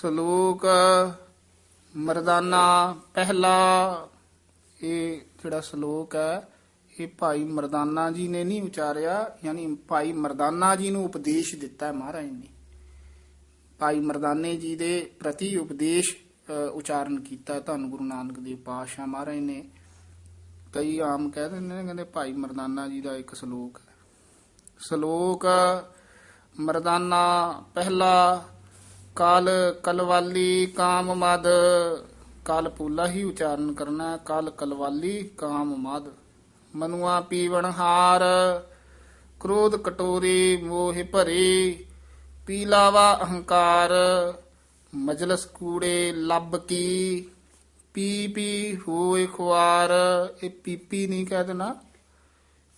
ਸ਼ਲੋਕ ਮਰਦਾਨਾ ਪਹਿਲਾ। ਇਹ ਜਿਹੜਾ ਸ਼ਲੋਕ ਹੈ, ਇਹ ਭਾਈ ਮਰਦਾਨਾ ਜੀ ਨੇ ਨਹੀਂ ਉਚਾਰਿਆ, ਯਾਨੀ ਭਾਈ ਮਰਦਾਨਾ ਜੀ ਨੂੰ ਉਪਦੇਸ਼ ਦਿੱਤਾ ਹੈ ਮਹਾਰਾਜ ਨੇ। ਭਾਈ ਮਰਦਾਨੇ ਜੀ ਦੇ ਪ੍ਰਤੀ ਉਪਦੇਸ਼ ਉਚਾਰਨ ਕੀਤਾ। ਧੰਨ ਗੁਰੂ ਨਾਨਕ ਦੇਵ ਪਾਤਸ਼ਾਹ ਮਹਾਰਾਜ ਨੇ। ਕਈ ਆਮ ਕਹਿ ਦਿੰਦੇ ਨੇ, ਕਹਿੰਦੇ ਭਾਈ ਮਰਦਾਨਾ ਜੀ ਦਾ ਇੱਕ ਸ਼ਲੋਕ ਹੈ। ਸ਼ਲੋਕ ਮਰਦਾਨਾ ਪਹਿਲਾ ਕਾਲ ਕਲਵਾਲੀ ਕਾਮ ਮਦ। ਕਾਲ ਪੂਲਾ ਹੀ ਉਚਾਰਨ ਕਰਨਾ ਹੈ। ਕਾਲ ਕਲਵਾਲੀ ਕਾਮ ਮਦ। ਮਨੁਆ ਪੀਵਣ ਹਾਰ। ਕ੍ਰੋਧ ਕਟੋਰੇ ਮੋਹ ਭਰੀ। ਪੀਲਾਵਾ ਅਹੰਕਾਰ। ਮਜਲਸ ਕੂੜੇ ਲੱਭ ਕੀ। ਪੀ ਪੀ ਹੋਏ ਖੁਆਰ। ਇਹ ਪੀਪੀ ਨਹੀਂ ਕਹਿ ਦੇਣਾ।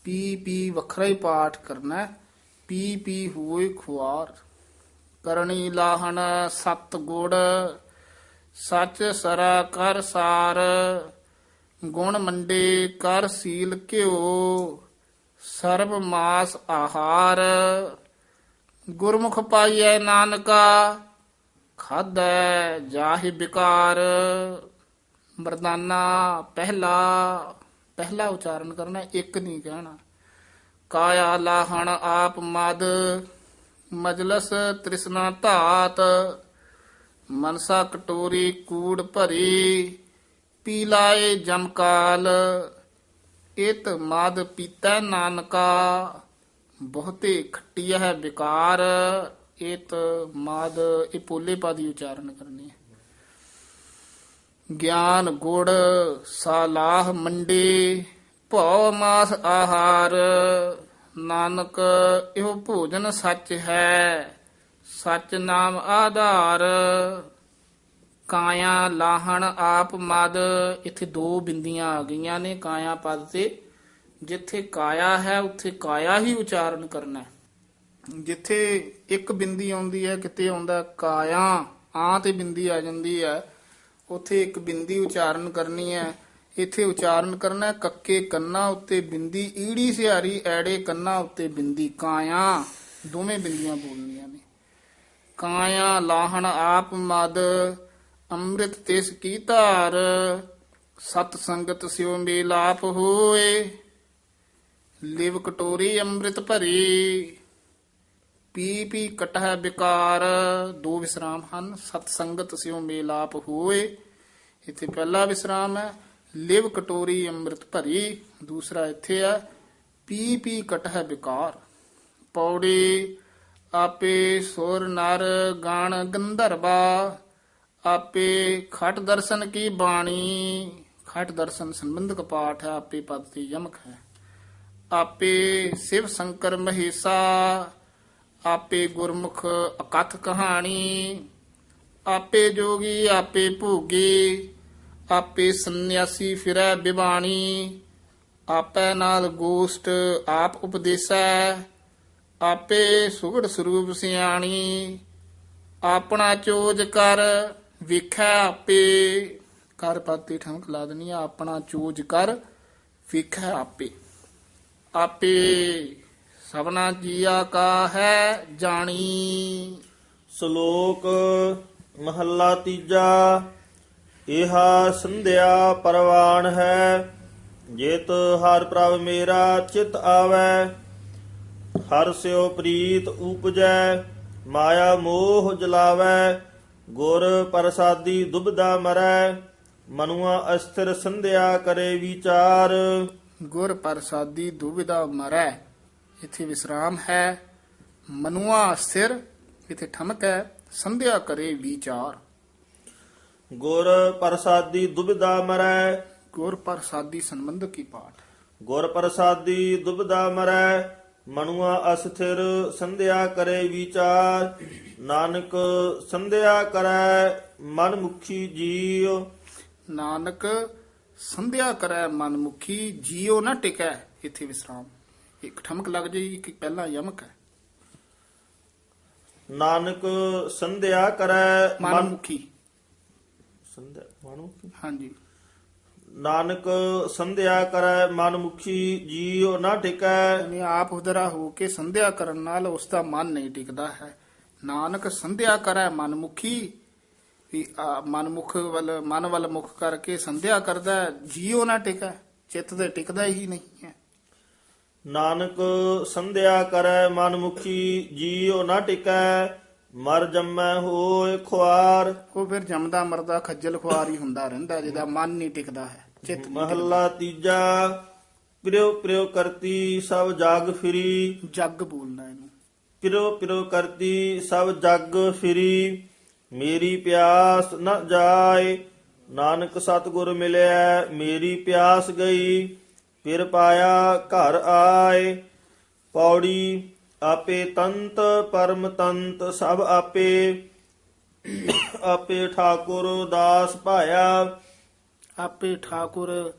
ਪੀ ਪੀ ਵੱਖਰਾ ਹੀ ਪਾਠ ਕਰਨਾ ਪੀ ਪੀ ਹੋਏ ਖੁਆਰ। ਕਰਨੀ ਲਾਹਣ ਸਤ ਗੁੜ ਸੱਚ ਸਰਾ ਕਰ ਸਾਰ, ਗੁਣ ਮੰਡੇ ਕਰ ਸੀਲ ਘਿਓ, ਸਰਬ ਮਾਸ ਆਹਾਰ। ਗੁਰਮੁਖ ਪਾਈਐ ਨਾਨਕਾ ਖਾਦੈ ਜਾਹਿ ਬਿਕਾਰ। ਮਰਦਾਨਾ, ਪਹਿਲਾ ਪਹਿਲਾ ਉਚਾਰਨ ਕਰਨਾ, ਇੱਕ ਨਹੀਂ ਕਹਿਣਾ। ਕਾਇਆ ਲਾਹਣ ਆਪ ਮਦ ਮਜਲਸ ਤ੍ਰਿਸ਼ਨਾ ਧਾਤ, ਮਨਸਾ ਕਟੋਰੀ ਕੂੜ ਭਰੀ, ਪੀ ਲਾਏ ਜਮਕਾਲ ਇਤ ਮਦ ਪੀਤਾ ਨਾਨਕਾ, ਬਹੁਤੇ ਖੱਟੀਆ ਹੈ ਵਿਕਾਰ, ਇਤ ਮਦ, ਇਹ ਪੋਲੇ ਪਾਦੀ ਉਚਾਰਨ ਕਰਨੀ ਹੈ। ਗਿਆਨ ਗੁੜ, ਸਾਲਾਹ ਮੰਡੇ, ਭਉ ਮਾਸ ਆਹਾਰ ਨਾਨਕ, ਇਹੋ ਭੋਜਨ ਸੱਚ ਹੈ। ਸੱਚ ਨਾਮ ਆਧਾਰ। ਕਾਇਆ ਲਾਹਣ ਆਪ ਮਦ। ਇੱਥੇ ਦੋ ਬਿੰਦੀਆਂ ਆ ਗਈਆਂ ਨੇ ਕਾਇਆ ਪਦ ਤੇ। ਜਿੱਥੇ ਕਾਇਆ ਹੈ, ਉੱਥੇ ਕਾਇਆ ਹੀ ਉਚਾਰਨ ਕਰਨਾ ਹੈ। ਜਿੱਥੇ ਇੱਕ ਬਿੰਦੀ ਆਉਂਦੀ ਹੈ, ਕਿਤੇ ਆਉਂਦਾ ਕਾਇਆ। ਆ ਤੇ ਬਿੰਦੀ ਆ ਜਾਂਦੀ ਹੈ। ਉੱਥੇ ਇੱਕ ਬਿੰਦੀ ਉਚਾਰਨ ਕਰਨੀ ਹੈ। ਇੱਥੇ ਉਚਾਰਨ ਕਰਨਾ ਹੈ, ਕੱਕੇ ਕੰਨਾਂ ਉੱਤੇ ਬਿੰਦੀ, ਈੜੀ ਸਿਹਾਰੀ, ਐੜੇ ਕੰਨਾ ਉੱਤੇ ਬਿੰਦੀ, ਕਾਇਆ। ਦੋਵੇਂ ਬਿੰਦੀਆਂ ਬੋਲਣੀਆਂ ਨੇ। ਕਾਇਆ, ਲਾਹਣ ਆਪ ਮਦ, ਅੰਮ੍ਰਿਤ ਤਿਸ ਕੀ ਧਾਰ, ਸਤ ਸੰਗਤ ਸਿਉ ਮੇਲਾਪ ਹੋਏ। ਲਿਵ ਕਟੋਰੀ ਅੰਮ੍ਰਿਤ ਭਰੀ, ਪੀ ਪੀ ਕਟਹਿ ਵਿਕਾਰ ਦੋ ਵਿਸਰਾਮ ਹਨ, ਸਤ ਸੰਗਤ ਸਿਉ ਮੇਲਾਪ ਹੋਏ। ਇੱਥੇ ਪਹਿਲਾ ਵਿਸਰਾਮ ਹੈ ਲਿਵ ਕਟੋਰੀ ਅੰਮ੍ਰਿਤ ਭਰੀ, ਦੂਸਰਾ ਇੱਥੇ ਆ ਪੀ ਪੀ ਕਟਹਿ ਵਿਕਾਰ। ਪੌੜੀ, ਆਪੇ ਸੁਰ ਨਰ ਗਣ ਗੰਧਰਵਾ, ਆਪੇ ਖਟ ਦਰਸ਼ਨ ਕੀ ਬਾਣੀ। ਖਟ ਦਰਸ਼ਨ ਸੰਬੰਧਕ ਪਾਠ ਹੈ, ਆਪੇ ਪਦ ਤੇ ਯਮਕ ਹੈ। ਆਪੇ ਸਿਵ ਸ਼ੰਕਰ ਮਹੇਸਾ, ਆਪੇ ਗੁਰਮੁਖ ਅਕਥ ਕਹਾਣੀ, ਆਪੇ ਜੋਗੀ, ਆਪੇ ਭੋਗੀ ਆਪੇ ਸੰਨਿਆਸੀ ਫਿਰੈ ਬਿਬਾਣੀ, ਆਪੇ ਨਾਲ ਗੋਸ਼ਟ ਆਪ ਉਪਦੇਸੈ, ਆਪੇ ਸੁਗੜ ਸਰੂਪ ਸਿਆਣੀ, ਆਪਣਾ ਚੋਜ ਕਰ ਵੇਖੈ ਆਪੇ। ਕਰ ਪਾਤੀ ਠਮਕ ਲਾ ਦਨੀ ਆਪਣਾ ਚੋਜ ਕਰ ਵਿਖੈ ਆਪੇ। ਆਪੇ ਸਭਨਾ ਜੀਆ ਕਾ ਹੈ ਜਾਣੀ। ਸ਼ਲੋਕ ਮਹੱਲਾ ਤੀਜਾ। ਇਹਾ ਸੰਧਿਆ ਪਰਵਾਨ ਹੈ, ਜੇਤ ਹਰ ਪ੍ਰਭ ਮੇਰਾ ਚਿਤ ਆਵੈ। ਹਰ ਸਿਓ ਪ੍ਰੀਤ ਉਪਜੈ, ਮਾਇਆ ਮੋਹ ਜਲਾਵੈ। ਗੁਰ ਪ੍ਰਸਾਦੀ ਦੁਬਦਾ ਮਰੈ, ਮਨੁਆ ਅਸਥਿਰ ਸੰਧਿਆ ਕਰੇ ਵਿਚਾਰ। ਗੁਰ ਪ੍ਰਸਾਦੀ ਦੁਬਦਾ ਮਰੈ, ਇਥੇ ਵਿਸਰਾਮ ਹੈ। ਮਨੁਆ ਸਿਰ ਇਥੇ ਠਮਕ ਹੈ, ਸੰਧਿਆ ਕਰੇ ਵਿਚਾਰ। ਗੁਰ ਪ੍ਰਸਾਦੀ ਦੁਬਦਾ ਮਰੈ। ਗੁਰ ਪ੍ਰਸਾਦੀ ਸੰਬੰਧ ਕੀ ਪਾਠ? ਗੁਰ ਪ੍ਰਸਾਦੀ ਦੁਬਦਾ ਮਰੈ ਮਨੁਆ ਅਸਥਿਰ ਸੰਧਿਆ ਕਰੇ ਵਿਚਾਰ। ਨਾਨਕ ਸੰਧਿਆ ਕਰੈ ਮਨ ਮੁਖੀ ਜੀਉ। ਨਾਨਕ ਸੰਧਿਆ ਕਰੈ ਮਨਮੁਖੀ ਜੀਉ ਨਾ ਟਿਕੈ ਇਥੇ ਵਿਸਰਾਮ। ਇੱਕ ਠਮਕ ਲੱਗ ਜਾਈ ਕਿ ਪਹਿਲਾ ਯਮਕ ਹੈ। ਨਾਨਕ ਸੰਧਿਆ ਕਰੈ ਮਨ ਮਨਮੁਖੀ। ਸੰਧਿਆ ਹਾਂਜੀ। ਨਾਨਕ ਸੰਧਿਆ ਕਰੈ ਮਨ ਮੁਖੀ ਜੀਉ ਨਾ ਟਿਕੈ। ਯਾਨੀ ਆਪ ਉਦਰਾ ਹੋ ਕੇ ਸੰਧਿਆ ਕਰਨ ਨਾਲ ਉਸ ਦਾ ਮਨ ਨਹੀਂ ਟਿਕਦਾ ਹੈ। ਨਾਨਕ ਸੰਧਿਆ ਕਰੈ ਮਨਮੁਖੀ ਵੀ ਆ, ਮਨਮੁਖ ਵੱਲ ਮਨ ਵੱਲ ਮੁਖ ਕਰਕੇ ਸੰਧਿਆ ਕਰਦਾ ਹੈ, ਜੀਉ ਨਾ ਟਿਕੈ। ਚਿੱਤ ਤੇ ਟਿਕਦਾ ਹੀ ਨਹੀਂ ਹੈ। ਨਾਨਕ ਸੰਧਿਆ ਕਰੈ ਮਨ ਮੁਖੀ ਜੀਉ ਨਾ ਟਿਕੈ। ਮਰ ਜੰਮੈ ਹੋਏ ਖੁਆਰ। ਉਹ ਫਿਰ ਜੰਮਦਾ ਮਰਦਾ ਖੱਜਲ ਖੁਆਰ ਹੀ ਹੁੰਦਾ ਰਹਿੰਦਾ ਜਿਹਦਾ ਮਨ ਨਹੀਂ ਟਿਕਦਾ ਹੈ ਚਿੱਤ ਮਹੱਲਾ ਤੀਜਾ ਪ੍ਰਿਉ ਪ੍ਰਿਉ ਕਰਤੀ ਸਭ ਜਗ ਫਿਰੀ। ਜੱਗ ਬੋਲਣਾ ਇਹਨੂੰ। ਪਿਰੋ ਪਿਰੋ ਕਰਤੀ ਸਭ ਜਗ ਫਿਰੀ। ਮੇਰੀ ਪਿਆਸ ਨ ਜਾਏ ਨਾਨਕ ਸਤਿਗੁਰ ਮਿਲਿਆ ਮੇਰੀ ਪਿਆਸ ਗਈ। ਫਿਰ ਪਾਇਆ ਘਰ ਆਏ ਪੌੜੀ ਆਪੇ ਤੰਤ ਪਰਮ ਤੰਤ ਸਭ ਆਪੇ। ਆਪੇ ਠਾਕੁਰ ਦਾਸ ਭਾਇਆ। ਆਪੇ ਠਾਕੁਰ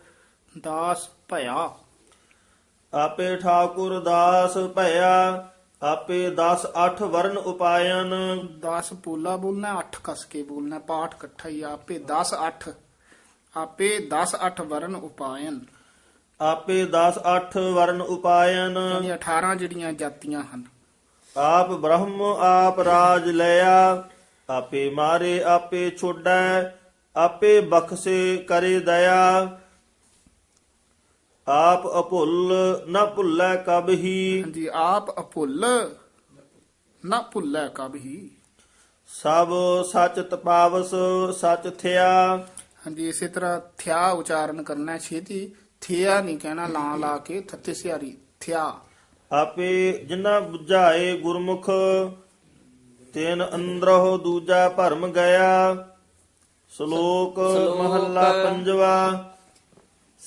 ਦਾਸ ਭਇਆ। ਆਪੇ ਠਾਕੁਰ ਦਾਸ ਭਇਆ। ਆਪੇ 10 8 ਵਰਨ ਉਪਾਇਨ। 10 ਪੋਲਾ ਬੋਲਣਾ 8 ਕਸ ਕੇ ਬੋਲਣਾ ਪਾਠ ਇਕੱਠਾ ਹੀ ਆ। ਆਪੇ 10 8 ਆਪੇ 10 8 ਵਰਨ ਉਪਾਇਨ। ਆਪੇ 10 8 ਵਰਨ ਉਪਾਇਨ। ਯਾਨੀ 18 ਜਿਹੜੀਆਂ ਜਾਤੀਆਂ ਹਨ। ਆਪ ਬ੍ਰਹਮ ਆਪ ਰਾਜ ਲਿਆ। ਆਪੇ ਮਾਰੇ ਆਪੇ ਛੋੜੈ ਆਪੇ ਬਖਸ਼ੇ ਕਰੇ ਦਇਆ। ਆਪ ਅਭੁੱਲ ਨ ਭੁੱਲੈ ਕਬਹੀ ਹਾਂਜੀ ਆਪ ਅਭੁੱਲ ਨਾ ਭੁੱਲੈ ਕਬਹੀ ਸਭ ਸਚ ਤਪਾਵਸ ਸਚ ਥਿਆ। ਹਾਂਜੀ ਇਸੇ ਤਰ੍ਹਾਂ ਥਿਆ ਉਚਾਰਨ ਕਰਨਾ ਛੇਤੀ। ਥਿਆ ਨਹੀਂ ਕਹਿਣਾ ਲਾਂ ਲਾ ਕੇ ਥੱਤੇ ਸਿਆਰੀ ਥਿਆ। ਆਪੇ ਜਿਨ੍ਹਾਂ 부ਝਾਏ ਗੁਰਮੁਖ ਤੈਨ ਅੰਦਰੋ ਦੂਜਾ ਭਰਮ ਗਿਆ ਸ਼ਲੋਕ ਸ਼ਲੋਕ ਮਹੱਲਾ ਪੰਜਵਾ।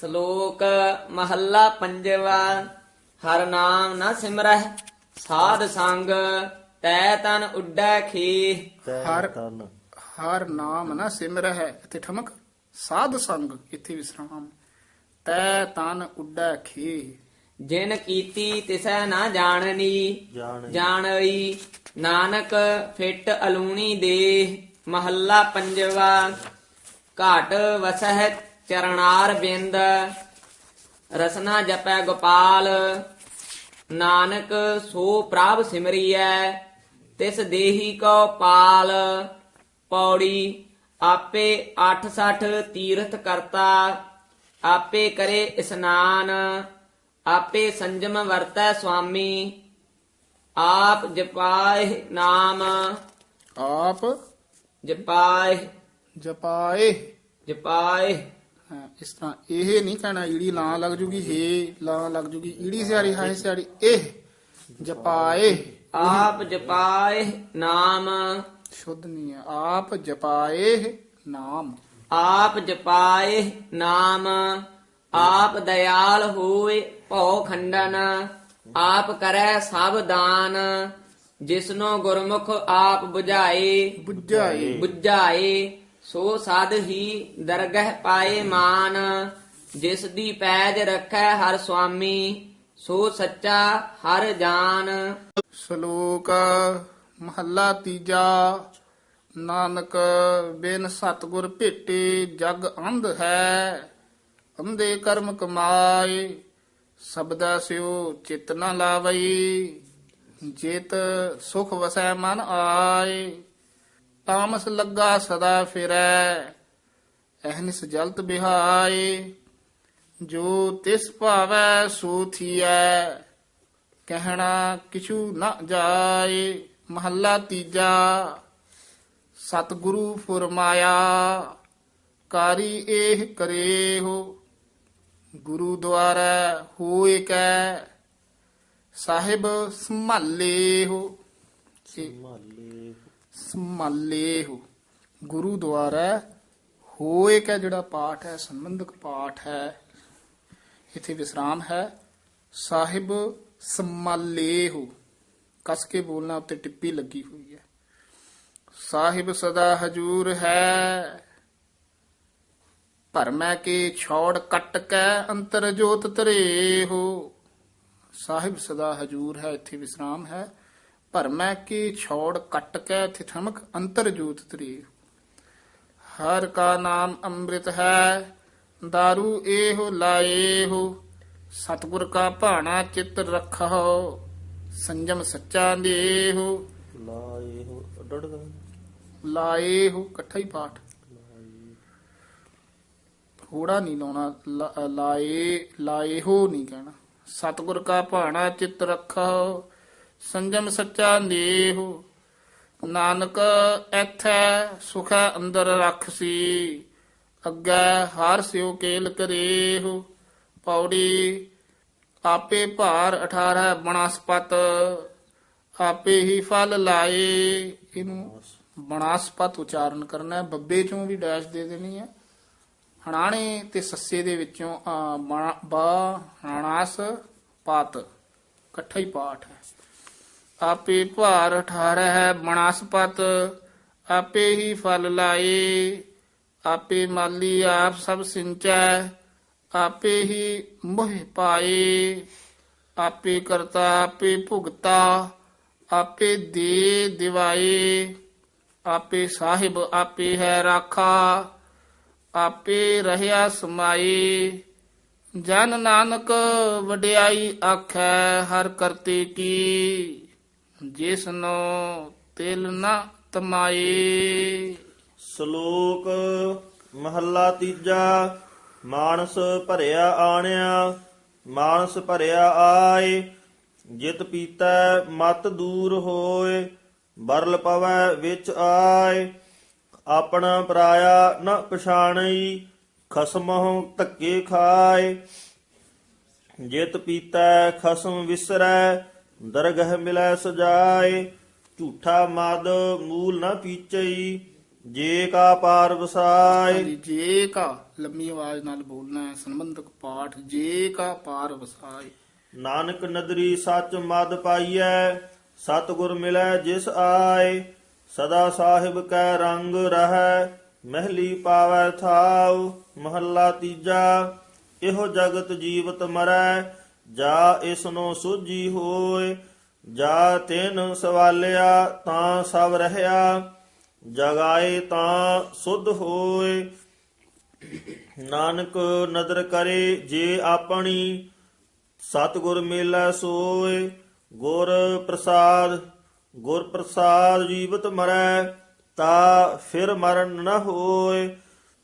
ਸ਼ਲੋਕ ਮਹੱਲਾ ਪੰਜਵਾ। ਹਰ ਨਾਮ ਨਾ ਸਿਮਰਹਿ ਸਾਧ ਸੰਗ ਤੈ ਤਨ ਉੱਡੈ ਖੀ ਹਰ- ਤਨ। ਹਰ ਨਾਮ ਨਾ ਸਿਮਰ ਹੈ ਇੱਥੇ ਠਮਕ ਸਾਧ ਸੰਗ ਇੱਥੇ ਵਿਸਰਾਮ। ਤੈ ਤਨ ਉੱਡੈ ਖੇ। ਜਿਨ ਕੀਤੀ ਤਿਸੈ ਨਾ ਜਾਣਨੀ ਜਾਣ ਜਾਣਈ। ਨਾਨਕ ਫਿੱਟ ਅਲੂਣੀ ਦੇ ਮਹੱਲਾ ਪੰਜਵਾ। ਘਾਟ ਵਸਹਿ ਚਰਨਾਰ ਬਿੰਦ ਰਸਨਾ ਜਪੈ ਗੋਪਾਲ। ਨਾਨਕ ਸੋ ਪ੍ਰਭ ਸਿਮਰੀਐ ਤਿਸ ਦੇਹੀ ਕੋ ਪਾਲ। ਪੌੜੀ ਆਪੇ 86 ਤੀਰਥ ਕਰਤਾ। ਆਪੇ ਕਰੇ ਇਸਨਾਨ ਆਪੇ ਸੰਜਮ ਵਰਤੈ ਸੁਆਮੀ ਆਪ ਜਪਾਏ ਨਾਮ। ਆਪ ਜਪਾਏ ਜਪਾਏ ਜਪਾਏ ਹਾਂ, ਇਸ ਤਰ੍ਹਾਂ ਇਹ ਨਹੀਂ ਕਹਿਣਾ ਈੜੀ ਲਾਂ ਲੱਗ ਜੂਗੀ ਹੇ ਲਾਂ ਲੱਗ ਜੂਗੀ ਈੜੀ ਸਿਆਰੀ ਹਾਏ ਸਿਆਰੀ ਇਹ ਜਪਾਏ ਆਪ ਜਪਾਏ ਨਾਮ। ਸ਼ੁੱਧ ਨਹੀਂ ਹੈ ਆਪ ਜਪਾਏ ਨਾਮ। ਆਪ ਜਪਾਏ ਨਾਮ ਆਪ ਦਇਆਲ ਹੋਏ ਭਉ ਖੰਡਨ ਆਪ ਕਰੈ ਸਭ ਦਾਨ ਜਿਸਨੋ ਗੁਰਮੁਖ ਆਪ 부ਝਾਏ ਬੁੱਝਾਏ। ਬੁਝਾਏ ਸੋ ਸਾਧ ਹੀ ਦਰਗਹਿ ਪਾਏ ਮਾਨ ਜਿਸ ਦੀ ਪੈਜ ਰੱਖੈ ਹਰ ਸੁਆਮੀ ਸੋ ਸੱਚਾ ਹਰ ਜਾਨ। ਸ਼ਲੋਕ ਮਹੱਲਾ ਤੀਜਾ। ਨਾਨਕ, ਬਿਨ ਸਤਗੁਰ ਭੇਟੇ ਜਗ ਅੰਧ ਹੈ, ਅੰਧੇ ਕਰਮ ਕਮਾਏ ਸਬਦਾ ਸਿਓ ਚਿਤ ਨ ਲਾਵਈ, ਜੇਤ ਸੁਖ ਵਸੈ ਮਨ ਆਏ। ਤਾਮਸ ਲੱਗਾ ਸਦਾ ਫਿਰੈ ਅਹਨਿਸ ਜਲਤ ਬਿਹਾਏ, ਜੋ ਤਿਸ ਭਾਵੈ ਸੋ ਥੀਐ, ਕਹਿਣਾ ਕਿਛੂ ਨਾ ਜਾਏ, ਮਹੱਲਾ ਤੀਜਾ। ਸਤਿਗੁਰੂ ਫਰਮਾਇਆ, ਕਾਰੀ ਇਹ ਕਰੇ ਹੋ ਗੁਰੂ ਦੁਆਰਾ ਹੋਏ ਕੈ, ਸਾਹਿਬ ਸੰਭਾਲੇ ਹੋ ਇਹ ਸੰਭਾਲੇ ਹੋ ਗੁਰੂ ਦੁਆਰਾ ਹੋਏ ਕੈ, ਜਿਹੜਾ ਪਾਠ ਹੈ, ਸੰਬੰਧਕ ਪਾਠ ਹੈ, ਇੱਥੇ ਵਿਸਰਾਮ ਹੈ। ਸਾਹਿਬ ਸੰਭਾਲੇ ਹੋ ਕਸ ਕੇ ਬੋਲਣਾ ਉੱਤੇ ਟਿੱਪੀ ਲੱਗੀ ਹੋਈ ਹੈ। ਸਾਹਿਬ ਸਦਾ ਹਜੂਰ ਹੈ। ਭਰਮੈ ਕੇ ਛੋੜ ਕੱਟ ਕੇ ਅੰਤਰ ਜੋਤ ਤਰੇ ਹੋ ਸਾਹਿਬ ਸਦਾ ਹਜੂਰ ਹੈ, ਇੱਥੇ ਵਿਸਰਾਮ ਹੈ। ਭਰਮੈ ਕੀ ਛੋੜ ਕੱਟ ਕੇ ਇੱਥੇ ਅੰਤਰ ਜੋਤ ਤਰੀ ਹਰ ਕਾ ਨਾਮ ਅੰਮ੍ਰਿਤ ਹੈ, ਦਾਰੂ ਇਹੋ ਲਾਏ ਹੋ ਸਤਿਗੁਰ ਕਾ ਭਾਣਾ ਚਿੱਤ ਰੱਖੋ ਸੰਜਮ ਸੱਚਾ ਦੇਹੋ। ਲਾਏ ਹੋ ਲਾਏ ਹੋ, ਇਕੱਠਾ ਹੀ ਪਾਠ। ਥੋੜਾ ਨਹੀਂ ਲਾਉਣਾ ਲਾਏ ਲਾਏ ਹੋ ਨਹੀਂ ਕਹਿਣਾ। ਸਤਿਗੁਰ ਕਾ ਭਾਣਾ ਚਿੱਤ ਰੱਖੋ, ਸੰਜਮ ਸੱਚਾ ਨੇਹੋ। ਨਾਨਕ ਐਥੈ ਸੁਖੈ ਅੰਦਰ ਰੱਖਸੀ, ਅੱਗੇ ਹਰ ਸਿਉ ਕੇਲ ਕਰੇਹੋ। ਪੌੜੀ ਆਪੇ ਭਾਰ 18 ਬਨਸਪਤ, ਆਪੇ ਹੀ ਫਲ ਲਾਏ, ਇਹਨੂੰ ਬਨਸਪਤ ਉਚਾਰਨ ਕਰਨਾ ਹੈ। ਬੱਬੇ ਚੋਂ ਵੀ ਡੈਸ਼ ਦੇ ਦੇਣੀ ਹੈ। ਹਣਾਣੇ ਤੇ ਸੱਸੇ ਦੇ ਵਿੱਚੋਂ ਬਾ- ਹਣਾਸ, ਪਤ। ਇਕੱਠਾ ਹੀ ਪਾਠ ਹੈ। ਆਪੇ ਭਾਰ 18 ਹੈ ਬਨਸਪਤ, ਆਪੇ ਹੀ ਫਲ ਲਾਏ। ਆਪੇ ਮਾਲੀ ਆਪ ਸਭ ਸਿੰਚੈ, ਆਪੇ ਹੀ ਮੋਹ ਪਾਏ। ਆਪੇ ਕਰਤਾ, ਆਪੇ ਭੁਗਤਾ, ਆਪੇ ਦੇ ਦਿਵਾਏ। ਆਪੇ ਸਾਹਿਬ ਆਪੇ ਹੈ ਰਾਖਾ, ਆਪੇ ਰਹਿਆ ਸਮਾਏ ਜਨ ਨਾਨਕ ਵਡਿਆਈ ਆਖੈ, ਹਰ ਕਰਤੇ ਕੀ। ਜਿਸਨੋ ਤਿਲ ਨਾ ਤਮਾਏ ਸ਼ਲੋਕ ਮਹੱਲਾ ਤੀਜਾ, ਮਾਨਸ ਭਰਿਆ ਆਣਿਆ, ਮਾਨਸ ਭਰਿਆ ਆਏ। ਜਿਤ ਪੀਤਾ ਮਤ ਦੂਰ ਹੋਏ ਬਰਲ ਪਵੈ ਵਿੱਚ ਆਏ ਆਪਣਾ ਪਰਾਇਆ ਨ ਪਛਾਣਈ ਖਸਮਹੁ ਧੱਕੇ ਖਾਏ। ਜਿਤ ਪੀਤੈ ਖਸਮ ਵਿਸਰੈ ਦਰਗਹ ਮਿਲੈ ਸਜਾਏ। ਝੂਠਾ ਮਦ ਮੂਲ ਨ ਪੀਚਈ ਜੇ ਕਾ ਪਾਰ ਵਸਾਏ। ਜੇ ਕਾ ਲੰਮੀ ਆਵਾਜ਼ ਨਾਲ ਬੋਲਣਾ ਹੈ ਸੰਬੰਧਕ ਪਾਠ ਜੇ ਕਾ ਪਾਰ ਵਸਾਏ। ਨਾਨਕ ਨਦਰੀ ਸੱਚ ਮਦ ਪਾਈਐ ਸਤਿਗੁਰ ਮਿਲੈ ਜਿਸ ਆਏ, ਸਦਾ ਸਾਹਿਬ ਕੈ ਰੰਗ ਰਹੈ, ਮਹਿਲੀ ਪਾਵੈ ਥਾਉ, ਮਹੱਲਾ ਤੀਜਾ, ਇਹੋ ਜਗਤ ਜੀਵਤ ਮਰੈ, ਜਾ ਇਸਨੋ ਸੂਝੀ ਹੋਏ, ਜਾ ਤਿਨ ਸਵਾਲਿਆ ਤਾਂ ਸਭ ਰਹਿਆ, ਜਗਾਏ ਤਾਂ ਸੁਧ ਹੋਏ। ਨਾਨਕ ਨਦਰ ਕਰੇ ਜੇ ਆਪਣੀ, ਸਤਿਗੁਰ ਮੇਲਾ ਸੋਏ ਗੁਰ ਪ੍ਰਸਾਦ ਗੁਰ ਪ੍ਰਸਾਦ ਜੀਵਤ ਮਰੈ ਤਾ ਫਿਰ ਮਰਨ ਨ ਹੋਏ।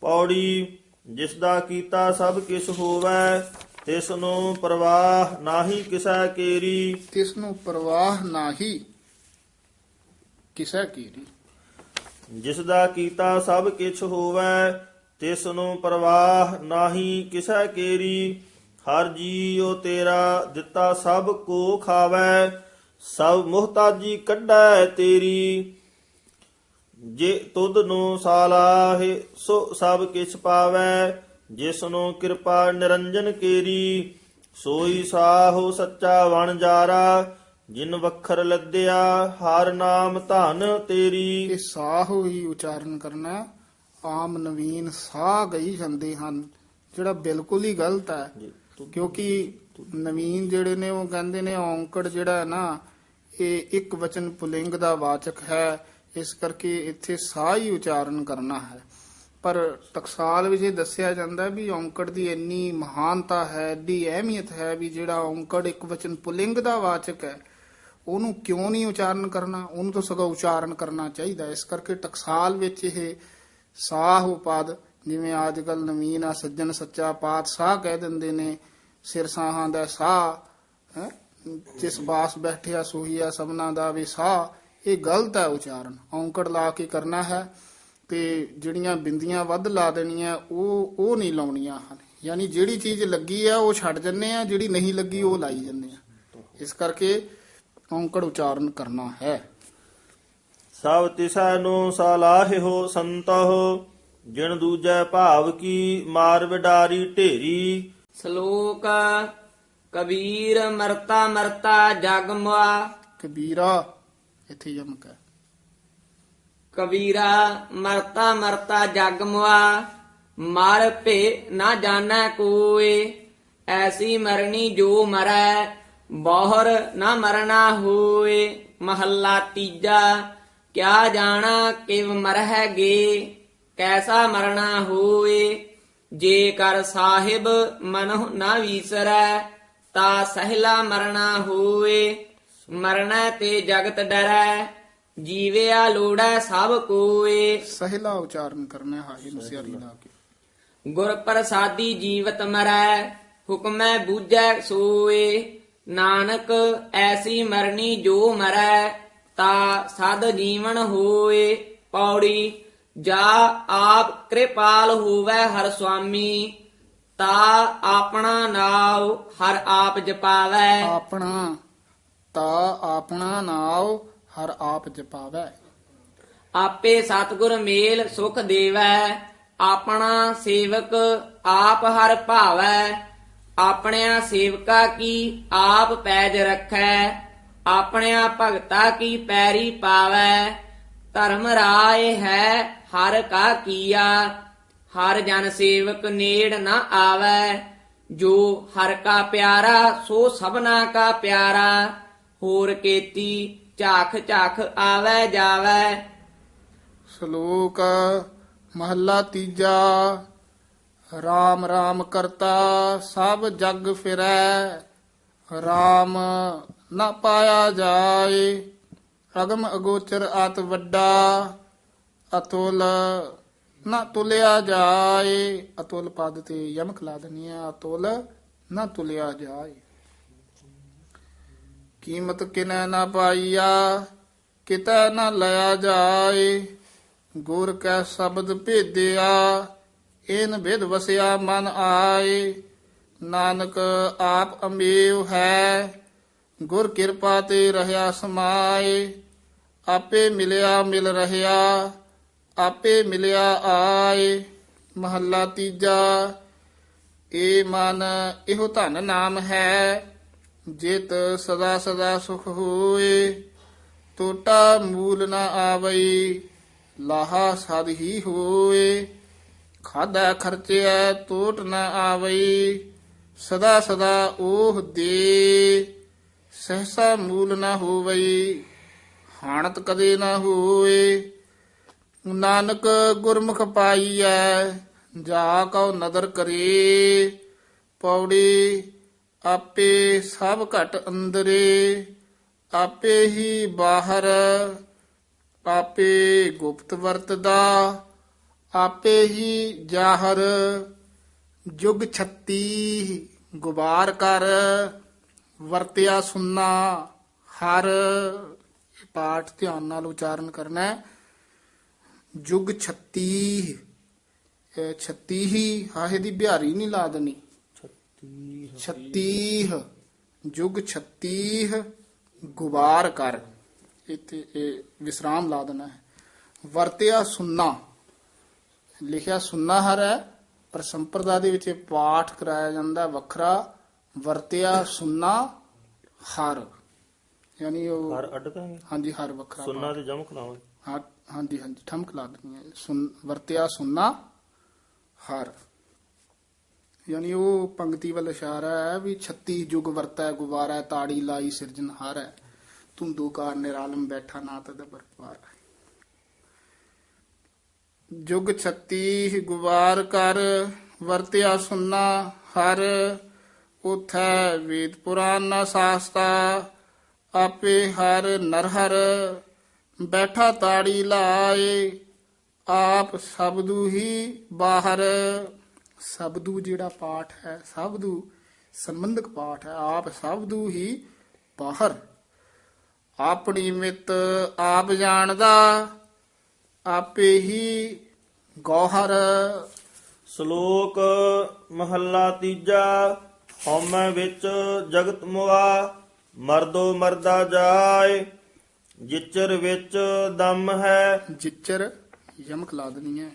ਪੌੜੀ ਜਿਸ ਦਾ ਕੀਤਾ ਸਭ ਕਿਛ ਹੋਵੈ ਤਿਸ ਨੂੰ ਪ੍ਰਵਾਹ ਨਾਹੀ ਕਿਸੈ ਕੇਰੀ। ਤਿਸ ਨੂੰ ਪ੍ਰਵਾਹ ਨਾਹੀ ਕਿਸੈ ਕੀਰੀ। ਜਿਸ ਦਾ ਕੀਤਾ ਸਭ ਕਿਛ ਹੋਵੈ ਤਿਸ ਨੂੰ ਪ੍ਰਵਾਹ ਨਾਹੀ ਕਿਸੈ ਕੇਰੀ। ਹਰ ਜੀਉ ਤੇਰਾ ਦਿੱਤਾ ਸਭ ਕੋ ਖਾਵੈ ਸਭ ਮੁਹਤਾਜੀ ਕੱਢੈ ਤੇਰੀ। ਜੇ ਤੁਧ ਨੂੰ ਸਾਲਾਹੇ ਸੋ ਸਭ ਕਿਛ ਪਾਵੈ ਜਿਸ ਨੂੰ ਕਿਰਪਾ ਨਿਰੰਜਨ ਕੇਰੀ। ਸੋਈ ਸਾਹੋ ਸੱਚਾ ਵਣਜਾਰਾ ਜਿਨ ਵਖਰ ਲੱਦਿਆ ਹਰ ਨਾਮ ਧਨ ਤੇਰੀ। ਇਹ ਸਾਹ ਹੀ ਉਚਾਰਨ ਕਰਨਾ। ਆਮ ਨਵੀਨ ਸਾਹ ਗਈ ਜਾਂਦੇ ਹਨ ਜਿਹੜਾ ਬਿਲਕੁਲ ਹੀ ਗਲਤ ਹੈ। ਕਿਉਂਕਿ ਨਵੀਨ ਜਿਹੜੇ ਨੇ ਉਹ ਕਹਿੰਦੇ ਨੇ ਔਂਕੜ ਜਿਹੜਾ ਹੈ ਨਾ, ਇਹ ਇੱਕ ਵਚਨ ਪੁਲਿੰਗ ਦਾ ਵਾਚਕ ਹੈ। ਇਸ ਕਰਕੇ ਇੱਥੇ ਸਾਹ ਹੀ ਉਚਾਰਨ ਕਰਨਾ ਹੈ। ਪਰ ਟਕਸਾਲ ਵਿੱਚ ਇਹ ਦੱਸਿਆ ਜਾਂਦਾ ਵੀ ਔਂਕੜ ਦੀ ਇੰਨੀ ਮਹਾਨਤਾ ਹੈ, ਏਡੀ ਅਹਿਮੀਅਤ ਹੈ ਵੀ ਜਿਹੜਾ ਔਂਕੜ ਇੱਕ ਵਚਨ ਪੁਲਿੰਗ ਦਾ ਵਾਚਕ ਹੈ, ਉਹਨੂੰ ਕਿਉਂ ਨਹੀਂ ਉਚਾਰਨ ਕਰਨਾ? ਉਹਨੂੰ ਤਾਂ ਸਗੋਂ ਉਚਾਰਨ ਕਰਨਾ ਚਾਹੀਦਾ ਇਸ ਕਰਕੇ ਟਕਸਾਲ ਵਿੱਚ ਇਹ ਸਾਹ ਉਪਾਦ ਜਿਵੇਂ ਅੱਜ ਕੱਲ ਨਵੀਨ ਆ, ਸੱਜਣ ਸੱਚਾ ਪਾਤਸ਼ਾਹ ਕਹਿ ਦਿੰਦੇ ਨੇ, ਸਿਰ ਸਾਹਾਂ ਦਾ ਸਾਹ, ਹੈਂ? ਜਿਸ ਬਾਸ ਬੈਠਿਆ ਸੋਹੀਆ ਸਭਨਾ ਦਾ ਵੀ ਸਾਹ, ਇਹ ਗਲਤ ਹੈ ਉਚਾਰਨ। ਔਂਕੜ ਲਾ ਕੇ ਕਰਨਾ ਹੈ ਤੇ ਜਿਹੜੀਆਂ ਬਿੰਦੀਆਂ ਵੱਧ ਲਾ ਦੇਣੀਆਂ, ਉਹ ਉਹ ਨਹੀਂ ਲਾਉਣੀਆਂ ਹਨ। ਯਾਨੀ ਜਿਹੜੀ ਚੀਜ਼ ਲੱਗੀ ਆ, ਉਹ ਛੱਡ ਜੰਨੇ ਆ, ਜਿਹੜੀ ਨਹੀਂ ਲੱਗੀ, ਉਹ ਲਾਈ ਜੰਨੇ ਆ। ਇਸ ਕਰਕੇ ਔਂਕੜ ਉਚਾਰਨ ਕਰਨਾ ਹੈ। ਸਭ ਤਿਸੈ ਨੂੰ ਹੋ ਸੰਤਹੁ ਜਿਣ ਦੂਜੈ ਭਾਵ ਕੀ ਮਾਰ ਵਿਡਾਰੀ ਢੇਰੀ। ਸ਼ਲੋਕ ਕਬੀਰ ਮਰਤਾ ਮਰਤਾ ਜਗ ਮੁਆ। ਕਬੀਰਾ ਇੱਥੇ ਯਮਕ ਹੈ ਕਬੀਰਾ ਮਰਤਾ ਮਰਤਾ ਜਗ ਮੁਆ। ਮਰ ਭੇ ਨਾ ਜਾਣੈ ਕੋਏ। ਐਸੀ ਮਰਨੀ ਜੋ ਮਰੈ ਬਹੁਰ ਨਾ ਮਰਨਾ ਹੋਏ। ਮਹੱਲਾ ਤੀਜਾ ਕਿਆ ਜਾਣਾ ਕਿਵ ਮਰਹਿਗੇ ਕੈਸਾ ਮਰਨਾ ਹੋਏ ਜੇ ਕਰ ਸਾਹਿਬ ਮਨਹੁ ਨਾ ਵੀਸਰੈ ਤਾ ਸਹਿਲਾ ਮਰਨਾ ਹੋਏ ਮਰਨਾ ਤੇ ਜਗਤ ਡਰੈ ਜੀਵਿਆ ਲੋੜੈ ਸਭ ਕੋਏ। ਸਹਿਲਾ ਉਚਾਰਨ ਕਰਨਾ ਹੈ ਹਾਹੇ ਨੂੰ ਸਿਆਰੀ ਲਾ ਕੇ। ਗੁਰ ਪ੍ਰਸਾਦੀ ਜੀਵਤ ਮਰੈ ਹੁਕਮੈ ਬੂਝੈ ਸੋਏ। ਨਾਨਕ ਐਸੀ ਮਰਨੀ ਜੋ ਮਰੈ ਤਾ ਸਦ ਜੀਵਨ ਹੋਏ। ਪੌੜੀ ਜਾ ਆਪ ਕਿਰਪਾਲ ਹੋਵੈ ਹਰ ਸੁਆਮੀ ਤਾ ਆਪਣਾ ਨਾਉ ਹਰ ਆਪ ਜਪਾਵੈ। ਆਪਣਾ ਤਾ ਆਪਣਾ ਨਾਉ ਹਰ ਆਪ ਜਪਾਵੈ। ਆਪੇ ਸਤਿਗੁਰ ਮੇਲ ਸੁਖ ਦੇਵੈ ਆਪਣਾ ਸੇਵਕ ਆਪ ਹਰ ਭਾਵੈ ਆਪਣਿਆ ਸੇਵਕਾ ਕੀ ਆਪ ਪੈਜ ਰੱਖੈ ਆਪਣਿਆ ਭਗਤਾ ਕੀ ਪੈਰੀ ਪਾਵੈ। ਧਰਮ ਰਾਏ ਹੈ, ਹਰ ਕਾ ਕੀਆ। ਹਰ ਜਨ ਸੇਵਕ ਨੇੜ ਨਾ ਆਵੈ। ਜੋ ਹਰ ਕਾ ਪਿਆਰਾ, ਸੋ ਸਭਨਾ ਕਾ ਪਿਆਰਾ। ਹੋਰ ਕੇਤੀ ਝਾਖ ਝਾਖ ਆਵੈ ਜਾਵੈ। ਸ਼ਲੋਕ ਮਹੱਲਾ ਤੀਜਾ। RAM RAM ਕਰਤਾ, ਸਭ ਜਗ ਫਿਰੈ। RAM ਨਾ ਪਾਇਆ ਜਾਏ। ਅਗਮ ਅਗੋਚਰ ਆਤ ਵੱਡਾ, ਅਤੁਲ ਨਾ ਤੁਲਿਆ ਜਾਏ। ਅਤੁਲ ਪਦ ਤੇ ਯਮਕ ਲਾ ਦਨੀ ਹੈ ਅਤੁਲ ਨਾ ਤੁਲਿਆ ਜਾਏ। ਕੀਮਤ ਕਿਨੈ ਨਾ ਪਾਈਆ, ਕਿਤੈ ਨਾ ਲਿਆ ਜਾਏ। ਗੁਰ ਕੈ ਸ਼ਬਦ ਭੇਦਿਆ ਇਨ ਵਿਦ ਵਸਿਆ ਮਨ ਆਏ। ਨਾਨਕ ਆਪ ਅਮੇਵ ਹੈ ਗੁਰ ਕਿਰਪਾ ਤੇ ਰਹਾ ਸਮਾਏ, ਆਪੇ ਮਿਲਿਆ ਮਿਲ ਰਹਾ ਆਪੇ ਮਿਲਿਆ ਆਏ, ਮਹੱਲਾ ਤੀਜਾ। ਏ ਮਨ ਇਹੋ ਧਨ ਨਾਮ ਹੈ, ਜਿਤ ਸਦਾ ਸਦਾ ਸੁਖ ਹੋਏ। ਟੋਟਾ ਮੂਲ ਨਾ ਆਵਈ, ਲਾਹਾ ਸਦ ਹੀ ਹੋਏ। ਖਾਦਾ ਖਰਚਿਆ ਟੋਟ ਨਾ ਆਵਈ, ਸਦਾ ਸਦਾ ਉਹ ਦੇ। ਸਹਸਾ ਮੂਲ ਨਾ ਹੋਵਈ ਹਾਨਤ ਕਦੇ ਨਾ ਹੋਏ। ਨਾਨਕ ਗੁਰਮੁਖ ਪਾਈਐ, ਜਾ ਕਉ ਨਦਰ ਕਰੇ। ਪੌੜੀ ਆਪੇ ਸਭ ਘਟ ਅੰਦਰੇ, ਆਪੇ ਹੀ ਬਾਹਰ, ਆਪੇ ਗੁਪਤ ਵਰਤਦਾ, ਆਪੇ ਹੀ ਜਾਹਰ। ਜੁਗ 36 ਗੁਬਾਰ ਕਰ। ਵਰਤਿਆ ਸੁਨਣਾ ਹਰ ਪਾਠ ਧਿਆਨ ਨਾਲ ਉਚਾਰਨ ਕਰਨਾ ਹੈ। ਜੁਗ 36 36 ਹੀ, ਹਾਹੇ ਦੀ ਬਿਹਾਰੀ ਨਹੀਂ ਲਾ ਦੇਣੀ। 36 ਜੁਗ 36 ਗੁਬਾਰ ਕਰ। ਇੱਥੇ ਇਹ ਵਿਸਰਾਮ ਲਾ ਦੇਣਾ ਹੈ। ਵਰਤਿਆ ਸੁਨਣਾ ਲਿਖਿਆ ਸੁਨਣਾ ਹਰ ਹੈ, ਪਰ ਸੰਪਰਦਾ ਦੇ ਵਿੱਚ ਇਹ ਪਾਠ ਕਰਾਇਆ ਜਾਂਦਾ ਵੱਖਰਾ। ਵਰਤਿਆ ਸੁਨਣਾ ਹਰ ਯਾਨੀ ਉਹ ਹਰ ਅੱਡ ਕਹਾਂਗੇ ਹਾਂਜੀ ਹਰ ਵੱਖਰਾ ਸੁੰਨਾ ਤੇ ਜਮਕ ਲਾਵਾਂਗੇ ਹਾਂ ਹਾਂਜੀ ਹਾਂਜੀ ਠਮਕ ਲਾ ਦਿੰਦੀ ਹੈ। ਸੁਨ ਵਰਤਿਆ ਸੁਨਣਾ ਹਰ ਯਾਨੀ ਉਹ ਪੰਕਤੀ ਵੱਲ ਇਸ਼ਾਰਾ ਹੈ ਵੀ 36 ਯੁਗ ਵਰਤੈ ਗੁਬਾਰਾ ਤਾੜੀ ਲਾਈ ਸਿਰਜਨ ਹਾਰ। ਹੈ ਤੂੰ ਕਾਰ ਨਿਰਾਲਮ ਬੈਠਾ ਨਾ ਤਦ ਬਰਪਾਰ। ਜੁਗ 36 ਗੁਬਾਰ ਕਰ ਵਰਤਿਆ ਸੁਨਣਾ ਹਰ ਉਥੈ ਵੇਦ ਪੁਰਾਨ ਨਾ ਸਾਸਤਾ, ਆਪੇ ਹਰ ਨਰਹਰ ਬੈਠਾ ਤਾੜੀ ਲਾਏ, ਆਪ ਸਬਦੂ ਹੀ ਬਾਹਰ। ਸਬਦੂ ਜਿਹੜਾ ਪਾਠ ਹੈ, ਸਬਦੂ ਸੰਬੰਧਕ ਪਾਠ ਹੈ, ਆਪ ਸਬਦੂ ਹੀ ਬਾਹਰ। ਆਪਣੀ ਮਿੱਤ ਆਪ ਜਾਣਦਾ, ਆਪੇ ਹੀ ਗੋਹਰ। ਸ਼ਲੋਕ ਮਹੱਲਾ ਤੀਜਾ। ਹਉਮੈ ਵਿੱਚ ਜਗਤ ਮੁਆ ਮਰਦੋ ਮਰਦਾ ਜਾਏ ਜਿਚਰ ਵਿੱਚ ਦਮ ਹੈ। ਜਿੱਚਰ ਯਮਕ ਲਾ ਦੇਣੀ ਹੈ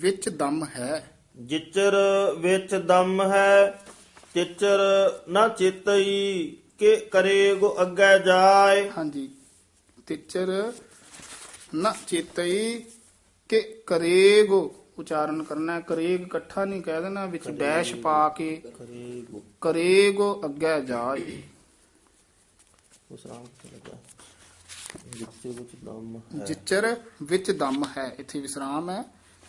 ਵਿੱਚ ਦਮ ਹੈ। ਜਿਚਰ ਵਿੱਚ ਦਮ ਹੈ ਤਿਚਰ ਨਾ ਚਿਤਈ ਕਿ ਕਰੇ ਗੋ ਅੱਗੇ ਜਾਏ। ਹਾਂਜੀ ਤਿਚਰ ਨਾ ਚੇਤਈ ਕਿ ਕਰੇਗੋ ਉਚਾਰਨ ਕਰਨਾ ਹੈ। ਕਰੇਗ ਇਕੱਠਾ ਨਹੀਂ ਕਹਿ ਦੇਣਾ ਵਿੱਚ ਡੈਸ਼ ਪਾ ਕੇ ਕਰੇਗੋ ਅੱਗੇ ਜਾਏ। ਲੱਗਾ। ਜਿਚਰ ਵਿੱਚ ਦਮ ਹੈ। ਜਿੱਚਰ ਵਿੱਚ ਦਮ ਹੈ। ਇੱਥੇ ਵਿਸਰਾਮ ਹੈ।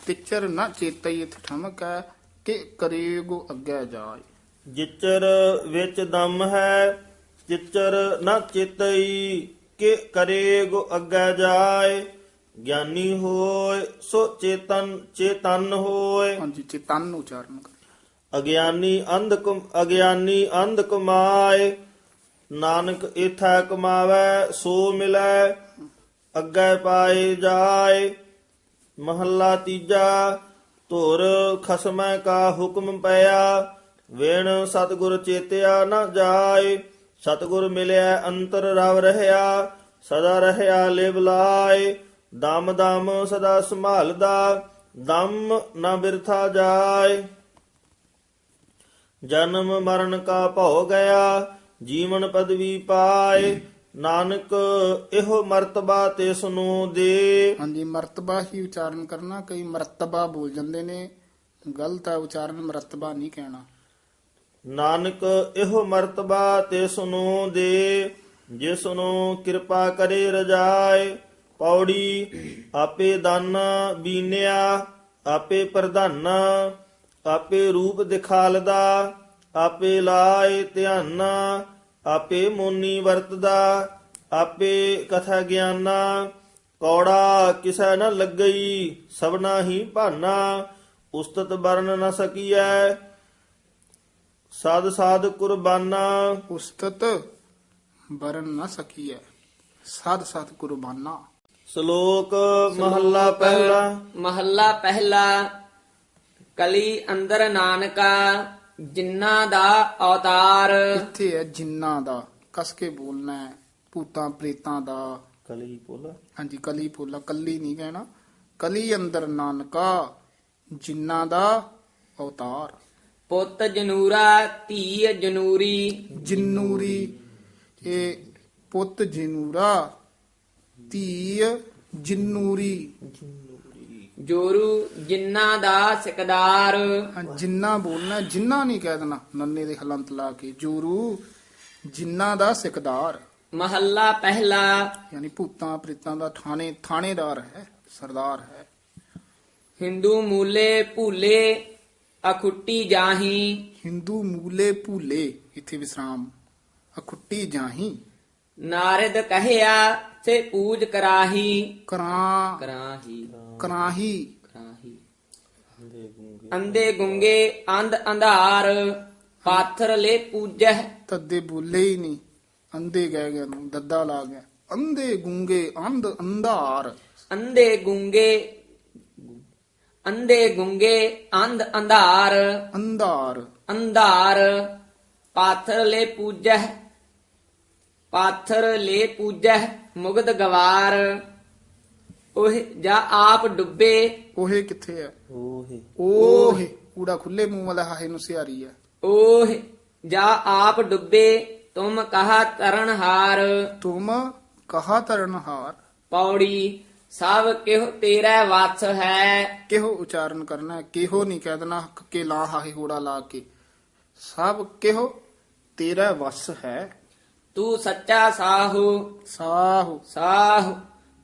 ਤਿਚਰ ਨਾ ਚੇਤਈ ਇੱਥੇ ਠਮਕ ਹੈ ਕਿ ਕਰੇਗੋ ਅੱਗੇ ਜਾਏ। ਜਿਚਰ ਵਿੱਚ ਦਮ ਹੈ ਜਿਚਰ ਨਾ ਚਿਤਈ ਕਿ ਕਰੇ ਗੁ ਅੱਗੇ ਜਾਏ। ਗਿਆਨੀ ਹੋਏ ਸੋ ਚੇਤਨ ਚੇਤਨ ਹੋਏ ਹਾਂਜੀ ਚਿਤਨ ਉਚਾਰਨ ਕਰ। ਅਗਿਆਨੀ ਅੰਧ ਕੁਮ ਅਗਿਆਨੀ ਅੰਧ ਕਮਾਏ ਨਾਨਕ ਇਥੈ ਕਮਾਵੈ ਸੋ ਮਿਲੈ ਅੱਗੇ ਪਾਏ ਜਾਏ। ਮਹੱਲਾ ਤੀਜਾ ਧੁਰ ਖਸਮੈ ਕਾ ਹੁਕਮ ਪਿਆ ਵੇਣ ਸਤਿਗੁਰ ਚੇਤਿਆ ਨ ਜਾਏ। ਸਤਿਗੁਰ ਮਿਲਿਆ ਅੰਤਰ ਰਵ ਰਹਿਆ ਸਦਾ ਰਹਿਆ ਲਿਵ ਲਾਏ। ਦਮ ਦਮ ਸਦਾ ਸੰਭਾਲਦਾ ਦਮ ਨ ਬਿਰਥਾ ਜਾਏ। ਜਨਮ ਮਰਨ ਕਾ ਭਉ ਗਿਆ ਜੀਵਨ ਪਦਵੀ ਪਾਏ। ਨਾਨਕ ਇਹੋ ਮਰਤਬਾ ਤਿਸ ਨੂੰ ਦੇ। ਹਾਂਜੀ ਮਰਤਬਾ ਹੀ ਉਚਾਰਨ ਕਰਨਾ ਕਈ ਮਰਤਬਾ ਬੋਲ ਜਾਂਦੇ ਨੇ। ਗਲਤ ਹੈ ਉਚਾਰਨ ਮਰਤਬਾ ਨਹੀਂ ਕਹਿਣਾ। ਨਾਨਕ ਇਹੋ ਮਰਤਬਾ ਤਿਸ ਨੂੰ ਦੇ ਜਿਸ ਨੂੰ ਕਿਰਪਾ ਕਰੇ ਰਜਾਏ। ਪੌੜੀ, ਆਪੇ ਦਾਨ ਬੀਨਿਆ, ਆਪੇ ਪ੍ਰਧਾਨ, ਆਪੇ ਰੂਪ ਦਿਖਾਲਦਾ, ਆਪੇ ਲਾਏ ਧਿਆਨ, ਆਪੇ ਮੋਨੀ ਵਰਤਦਾ, ਆਪੇ ਕਥਾ ਗਿਆਨਾ, ਕੌੜਾ ਕਿਸੈ ਨ ਲੱਗਈ, ਸਭਨਾ ਹੀ ਭਾਨਾ, ਉਸਤਤ ਬਰਨ ਨ ਸਕੀਐ। ਸਾਧ ਸਾਧ ਕੁਰਬਾਨਾ। ਉਸਤਤ ਬਰਨ ਨਾ ਸਕੀਐ। ਸਾਧ ਸਾਧ ਕੁਰਬਾਨਾ। ਸ਼ਲੋਕ ਮਹੱਲਾ ਪਹਿਲਾ। ਮਹੱਲਾ ਪਹਿਲਾ ਕਲੀ ਅੰਦਰ ਨਾਨਕਾ ਜਿਨ੍ਹਾਂ ਦਾ ਅਵਤਾਰ। ਇੱਥੇ ਹੈ ਜਿੰਨਾ ਦਾ ਕਸ ਕੇ ਬੋਲਣਾ ਹੈ ਭੂਤਾਂ ਪ੍ਰੇਤਾਂ ਦਾ। ਕਲੀ ਬੋਲਾ ਹਾਂਜੀ ਕਲੀ ਪੋਲਾ ਕੱਲੀ ਨਹੀਂ ਕਹਿਣਾ। ਕਲੀ ਅੰਦਰ ਨਾਨਕਾ ਜਿੰਨਾ ਦਾ ਅਵਤਾਰ। ਪੁੱਤ ਜਨੂਰਾ ਧੀ ਜਨੂਰੀ। ਜਿੰਨੂਰੀ ਇਹ ਪੁੱਤ ਜਿਨੂਰਾ ਧੀ ਜਿੰਨੂਰੀ। ਜੋਰੂ ਜਿਨ੍ਹਾਂ ਦਾ ਸਿਕਦਾਰ। ਹਾਂ, ਜਿੰਨਾ ਬੋਲਣਾ ਜਿੰਨਾ ਨਹੀਂ ਕਹਿ ਦੇਣਾ ਨੰਨੇ ਦੇ ਹਲੰਤ ਲਾ ਕੇ। ਜੋਰੂ ਜਿੰਨਾ ਦਾ ਸਿਕਦਾਰ। ਮਹੱਲਾ ਪਹਿਲਾ। ਯਾਨੀ ਭੂਤਾਂ ਪ੍ਰੇਤਾਂ ਦਾ ਥਾਣੇ ਥਾਣੇਦਾਰ ਹੈ ਸਰਦਾਰ ਹੈ। ਹਿੰਦੂ ਮੂਲੇ ਭੂਲੇ ਅਖੁੱਟੀ ਜਾਹੀ। ਹਿੰਦੂ ਮੂਲੇ ਭੂਲੇ ਇੱਥੇ ਵਿਸਰਾਮ। ਅਖੁੱਟੀ ਜਾਹੀ। ਨਾਰਦ ਕਹਿਆ ਸੇ ਪੂਜ ਕਰਾਹੀ। ਕਰਾਂ ਕਰਾਹੀ। ਕਰਾਹੀ। ਕਰਾਹੀ। ਅੰਦੇ ਗੁੰਗੇ ਅੰਧ ਅੰਧਾਰ ਪਾਥਰ ਲੈ ਪੂਜਹਿ। ਤੱਦੇ ਬੋਲੇ ਹੀ ਨਹੀਂ। ਅੰਧੇ ਗਏ ਗਏ ਨੂੰ ਦੱਦਾ ਲਾ ਗਿਆ। ਅੰਧੇ ਗੁੰਗੇ ਅੰਧ ਅੰਧਾਰ। ਅੰਦੇ ਗੁੰਗੇ ਅੰਦੇ ਗੁੰਗੇ ਅੰਧ ਅੰਧਾਰ। ਅੰਧਾਰ। ਅੰਧਾਰ ਪਾਥਰ ਲੈ ਪੂਜਹਿ। ਪਾਥਰ ਲੈ ਪੂਜਹਿ ਮੁਗਧ ਗਵਾਰ। ਉਹ ਜਾਂ ਆਪ ਡੁੱਬੇ। ਉਹੇ ਕਿੱਥੇ ਹੈ? ਓਹੇ ਓਹੇ ਕੂੜਾ ਖੁੱਲੇ ਮੂੰਹ ਵਾਲਾ ਹਾਹੇ ਨੂੰ ਸਿਆਰੀ ਹੈ। ਓਹ ਜਾਂ ਆਪ ਡੁੱਬੇ ਤੁਮ ਕਹਾ ਤਰਨ ਹਾਰ। ਤੁਮ ਕਹਾ ਤਰਨਹਾਰ ਪੌੜੀ ਸਭ ਕਿਹ ਤੇਰਾ ਵਸ ਹੈ। ਕਿਹੋ ਉਚਾਰਨ ਕਰਨਾ ਹੈ? ਕਿਹੋ ਨਹੀਂ ਕਹਿ ਦੇਣਾ? ਕੇ ਲਾ ਹਾਹੇ ਹੋੜਾ ਲਾ ਕੇ। ਸਭ ਕਿਹੋ ਤੇਰਾ ਵਸ ਹੈ। ਤੂੰ ਸੱਚਾ ਸਾਹੂ। ਸਾਹੁ। ਸਾਹ।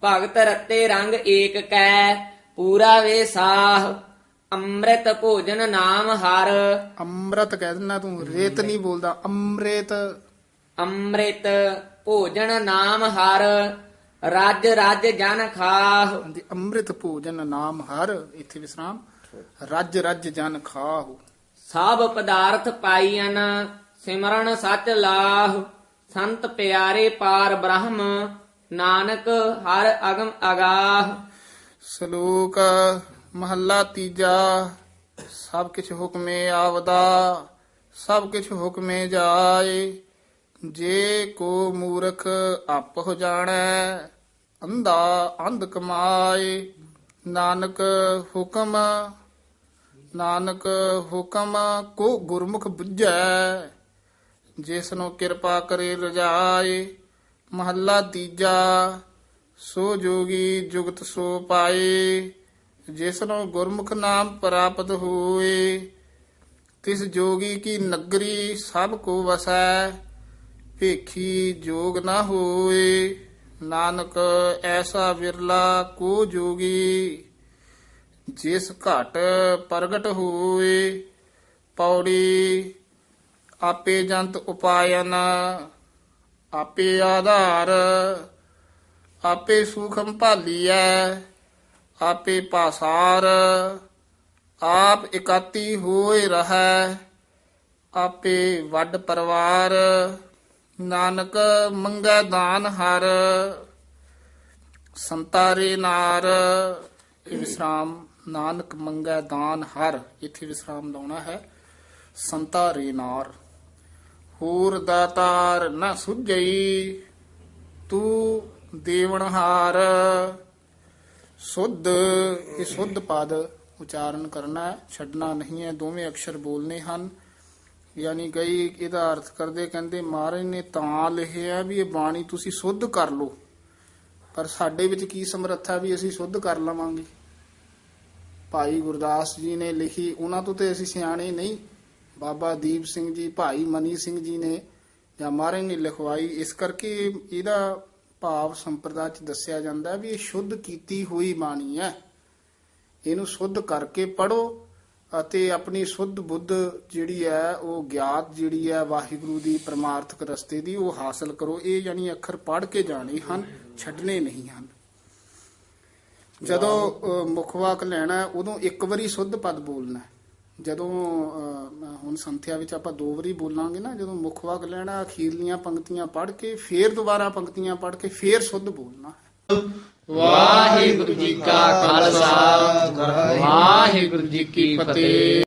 ਭਗਤ ਰਤੇ ਰੰਗ ਏਕ ਕੈ ਪੂਰਾ ਵੇ ਸਾਹ। ਅੰਮ੍ਰਿਤ ਭੋਜਨ ਨਾਮ ਹਰ। ਅੰਮ੍ਰਿਤ ਕਹਿ ਦੇਣਾ ਤੂੰ ਰੇਤ ਨਹੀਂ ਬੋਲਦਾ ਅੰਮ੍ਰਿਤ। ਅੰਮ੍ਰਿਤ ਭੋਜਨ ਨਾਮ ਹਰ। ਰਾਜ ਰਾਜ ਜਨ ਖਾਹ। ਹਾਂਜੀ ਅੰਮ੍ਰਿਤ ਭੋਜਨ ਨਾਮ ਹਰ ਇੱਥੇ ਵਿਸਰਾਮ। ਰੱਜ ਰੱਜ ਜਨ ਖਾਹੁ। ਸਭ ਪਦਾਰਥ ਪਾਈਨ ਸਿਮਰਨ ਸਚ ਲਾਹ। ਸੰਤ ਪਿਆਰੇ ਪਾਰ ਬ੍ਰਹਮ, ਨਾਨਕ ਹਰ ਅਗਮ ਅਗਾਹ। ਸ਼ਲੋਕ, ਮਹੱਲਾ ਤੀਜਾ, ਸਭ ਕਿਛ ਹੁਕਮੇ ਆਵਦਾ, ਸਭ ਕਿਛ ਹੁਕਮੇ ਜਾਏ। ਜੇ ਕੋ ਮੂਰਖ ਆਪ ਹੋ ਜਾਣੈ, ਅੰਧਾ ਅੰਧ ਕਮਾਏ। ਨਾਨਕ ਹੁਕਮ ਨਾਨਕ ਹੁਕਮ ਕੋ ਗੁਰਮੁਖ ਬੁੱਝੈ। ਜਿਸ ਨੂੰ ਕਿਰਪਾ ਕਰੇ ਰਜਾਏ, ਮਹੱਲਾ ਤੀਜਾ, ਸੋ ਜੋਗੀ ਜੁਗਤ ਸੋ ਪਾਏ, ਜਿਸ ਨੂੰ ਗੁਰਮੁਖ ਨਾਮ ਪ੍ਰਾਪਤ ਹੋਏ, ਤਿਸ ਜੋਗੀ ਕੀ ਨਗਰੀ ਸਭ ਕੋ ਵਸੈ, ਭੇਖੀ ਜੋਗ ਨਾ ਹੋਏ, ਨਾਨਕ ਐਸਾ ਵਿਰਲਾ ਕੋ ਜੋਗੀ, ਜਿਸ ਘਟ ਪ੍ਰਗਟ ਹੋਏ, ਪੌੜੀ ਆਪੇ ਜੰਤ ਉਪਾਇਨ, ਆਪੇ ਆਧਾਰ, ਆਪੇ ਸੂਖਮ ਭਾਲੀਐ, ਆਪੇ ਪਾਸਾਰ, ਆਪ ਇਕਾਤੀ ਹੋਏ ਰਹੈ, ਆਪੇ ਵੱਡ ਪਰਵਾਰ, ਨਾਨਕ ਮੰਗੈ ਦਾਨ ਹਰ, ਸੰਤਾਰੇ ਨਾਰ, ਇਹ ਵਿਸਰਾਮ ਨਾਨਕ ਮੰਗੈ ਦਾਨ ਹਰ, ਇਥੇ ਵਿਸਰਾਮ ਲਾਉਣਾ ਹੈ, ਸੰਤਾਰੇ ਨਾਰ। ਹੋਰ ਦਾਤਾਰ ਨ ਸੁਝਈ, ਤੂੰ ਦੇਵਨਹਾਰ ਸੁੱਧ, ਇਹ ਸੁੱਧ ਪਦ ਉਚਾਰਨ ਕਰਨਾ ਛੱਡਣਾ ਨਹੀਂ ਹੈ, ਦੋਵੇਂ ਅਕਸ਼ਰ ਬੋਲਨੇ ਹਨ। ਯਾਨੀ ਕਈ ਇਹਦਾ ਅਰਥ ਕਰਦੇ, ਕਹਿੰਦੇ, ਮਹਾਰਾਜ ਨੇ ਤਾਂ ਲਿਖਿਆ ਵੀ ਇਹ ਬਾਣੀ ਤੁਸੀਂ ਸੁੱਧ ਕਰ ਲਓ। ਪਰ ਸਾਡੇ ਵਿੱਚ ਕੀ ਸਮਰੱਥਾ ਵੀ ਅਸੀਂ ਸੁੱਧ ਕਰ ਲਵਾਂਗੇ? ਭਾਈ ਗੁਰਦਾਸ ਜੀ ਨੇ ਲਿਖੀ, ਉਹਨਾਂ ਤੋਂ ਤੇ ਅਸੀਂ ਸਿਆਣੇ ਨਹੀਂ। ਬਾਬਾ ਦੀਪ ਸਿੰਘ ਜੀ, ਭਾਈ ਮਨੀ ਸਿੰਘ ਜੀ ਨੇ ਜਾਂ ਮਹਾਰਾਜ ਨੇ ਲਿਖਵਾਈ, ਇਸ ਕਰਕੇ ਇਹਦਾ ਭਾਵ ਸੰਪਰਦਾ ਚ ਦੱਸਿਆ ਜਾਂਦਾ ਵੀ ਇਹ ਸ਼ੁੱਧ ਕੀਤੀ ਹੋਈ ਬਾਣੀ ਹੈ। ਇਹਨੂੰ ਸੁੱਧ ਕਰਕੇ ਪੜੋ ਅਤੇ ਆਪਣੀ ਸੁੱਧ ਬੁੱਧ ਜਿਹੜੀ ਹੈ, ਉਹ ਗਿਆਤ ਜਿਹੜੀ ਹੈ, ਵਾਹਿਗੁਰੂ ਦੀ ਪਰਮਾਰਥਕ ਰਸਤੇ ਦੀ, ਉਹ ਹਾਸਲ ਕਰੋ। ਇਹ ਯਾਨੀ ਅੱਖਰ ਪੜ੍ਹ ਕੇ ਜਾਣੇ ਹਨ, ਛੱਡਣੇ ਨਹੀਂ ਹਨ। ਜਦੋਂ ਮੁਖਵਾਕ ਲੈਣਾ ਉਦੋਂ ਇੱਕ ਵਾਰੀ ਸੁੱਧ ਪਦ ਬੋਲਣਾ ਜਦੋਂ ਅ, ਹੁਣ ਸੰਥਿਆ ਵਿੱਚ ਆਪਾਂ ਦੋ ਵਾਰੀ ਬੋਲਾਂਗੇ ਨਾ ਜਦੋਂ ਮੁੱਖ ਵਾਕ ਲੈਣਾ ਅਖੀਰਲੀਆਂ ਪੰਕਤੀਆਂ ਪੜ੍ਹ ਕੇ ਫੇਰ ਦੁਬਾਰਾ ਪੰਕਤੀਆਂ ਪੜ੍ਹ ਕੇ ਫੇਰ ਸੁੱਧ ਬੋਲਣਾ। ਵਾਹਿਗੁਰੂ ਜੀ ਕਾ ਖਾਲਸਾ ਵਾਹਿਗੁਰੂ ਜੀ ਕੀ ਫਤਿਹ।